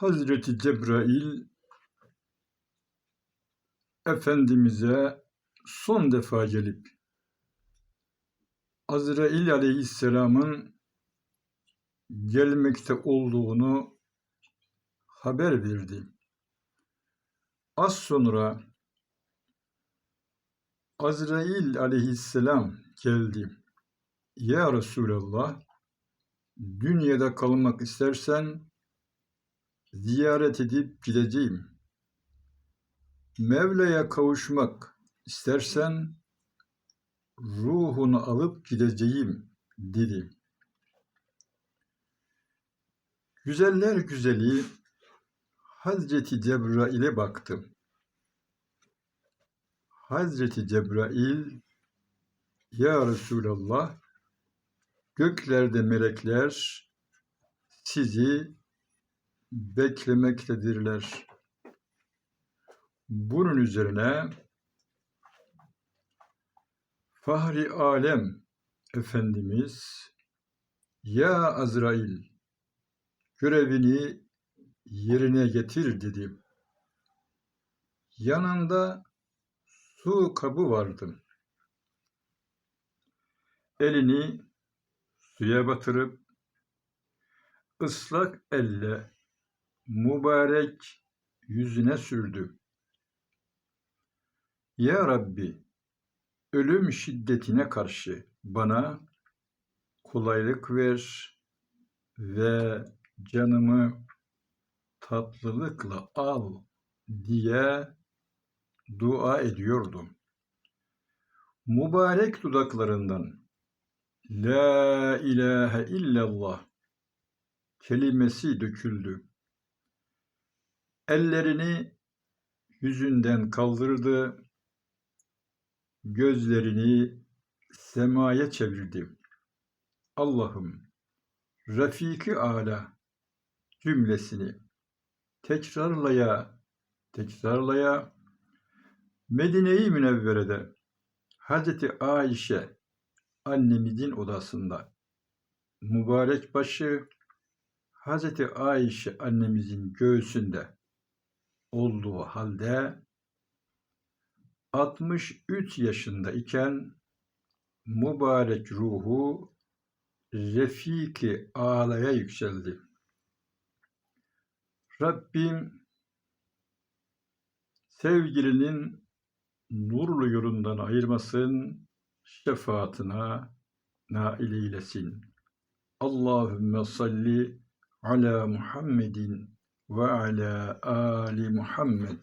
Hazreti Cebrail Efendimiz'e son defa gelip Azrail Aleyhisselam'ın gelmekte olduğunu haber verdi. Az sonra Azrail Aleyhisselam geldi. Ya Resulallah, dünyada kalmak istersen ziyaret edip gideceğim. Mevla'ya kavuşmak istersen ruhunu alıp gideceğim dedi. Güzeller güzeli Hazreti Cebrail'e baktı. Hazreti Cebrail Ya Resulallah göklerde melekler sizi beklemektedirler. Bunun üzerine Fahri Alem Efendimiz Ya Azrail görevini yerine getir dedi. Yanında su kabı vardı. Elini suya batırıp ıslak elle mübarek yüzüne sürdü. Ya Rabbi, ölüm şiddetine karşı bana kolaylık ver ve canımı tatlılıkla al diye dua ediyordu. Mübarek dudaklarından La ilahe illallah kelimesi döküldü. Ellerini yüzünden kaldırdı, gözlerini semaya çevirdi. Allah'ım, Rafiki Ala cümlesini tekrarlaya, tekrarlaya Medine-i Münevvere'de Hazreti Ayşe annemizin odasında mübarek başı Hazreti Ayşe annemizin göğsünde olduğu halde 63 yaşında iken mübarek ruhu Refiki Ala'ya yükseldi. Rabbim sevgilinin nurlu yolundan ayırmasın, şefaatine nail eylesin. Allahümme salli ala Muhammedin ve ala ali Muhammed.